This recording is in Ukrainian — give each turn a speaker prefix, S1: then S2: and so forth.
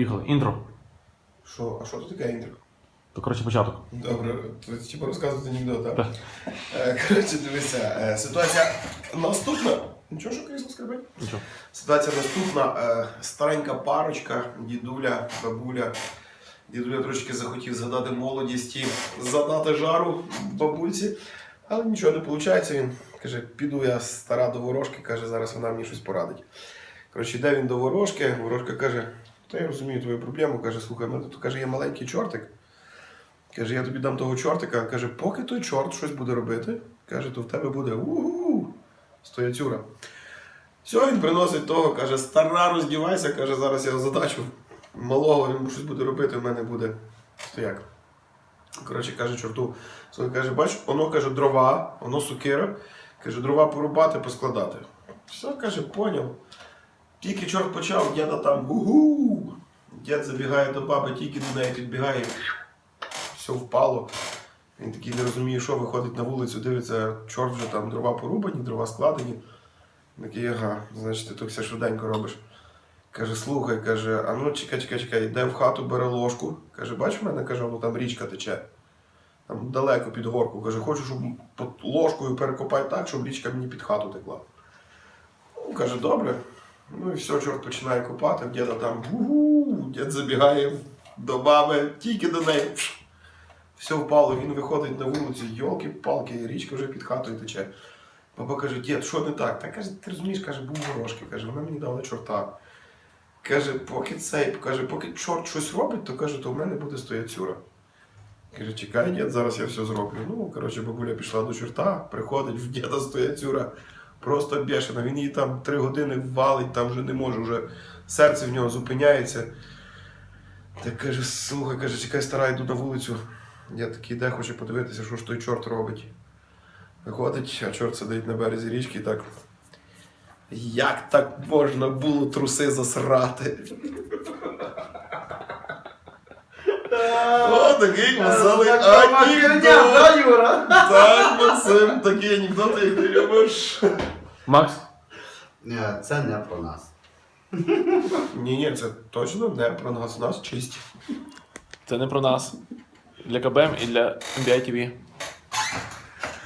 S1: Поїхали. Інтро.
S2: Що, а що тут таке інтро?
S1: То коротше початок.
S2: Добре, то типу розказувати анекдот, так?
S1: Так.
S2: Е, Коротше, дивися, е, ситуація наступна. Нічого, що крісло скрипить?
S1: Нічого.
S2: Ситуація наступна. Е, Старенька парочка, дідуля, бабуля. Дідуля трошки захотів згадати молодість і задати жару бабульці, але нічого не виходить. Він каже, піду я стара до ворожки, каже, зараз вона мені щось порадить. Коротше, йде він до ворожки, ворожка каже, та я розумію твою проблему. Каже, слухай, мене тут каже, є маленький чортик. Каже, я тобі дам того чортика. Каже, поки той чорт щось буде робити, каже, то в тебе буде у стояцюра. Все, він приносить того, каже, стара, роздівайся, каже, зараз я задачу малого, він щось буде робити, в мене буде стояк. Коротше, каже, чорту, слухай, каже, бач, воно каже, дрова, воно сукира, каже, дрова порубати, поскладати. Все, каже, поняв. Тільки чорт почав, діда там угу. Дід забігає до баби, тільки до неї підбігає, все впало. Він такий не розуміє, що виходить на вулицю, дивиться, чорт вже там дрова порубані, дрова складені. Такий, ага, значить, ти тут все швиденько робиш. Каже, слухай, каже, а ну чекай, чекай, чекай, йде в хату, бере ложку. Каже, бач, в мене каже, ну там річка тече. Там далеко під горку. Каже, хочу, щоб ложкою перекопати так, щоб річка мені під хату текла. Ну, каже, добре. Ну і все, чорт починає копати, в діда там дід забігає до баби, тільки до неї. Все впало, він виходить на вулицю, йолки-палки, річка вже під хатою тече. Баба каже, дід, що не так? Та каже, ти розумієш, каже, був ворожки. Каже, вона мені дала чорта. Каже, поки цей, каже, поки чорт щось робить, то каже, то в мене буде стояцюра. Каже, чекай, дід, зараз я все зроблю. Ну, коротше, бабуля пішла до чорта, приходить, в діда стояцюра. Просто бешена. Він її там три години валить, там вже не може, вже серце в нього зупиняється. Так каже, слухай, каже, чекай, стара, йду на вулицю. Я такий йде, хочу подивитися, що ж той чорт робить. Виходить, а чорт сидить на березі річки і так. Як так можна було труси засрати? О, такий веселий анекдот. Так, Максим, такі анекдоти, як ти любиш.
S1: Макс?
S3: Ні, це не про нас.
S2: Ні, ні, це точно не про нас, нас чисті.
S1: Це не про нас. Для КБМ і для MBI TV.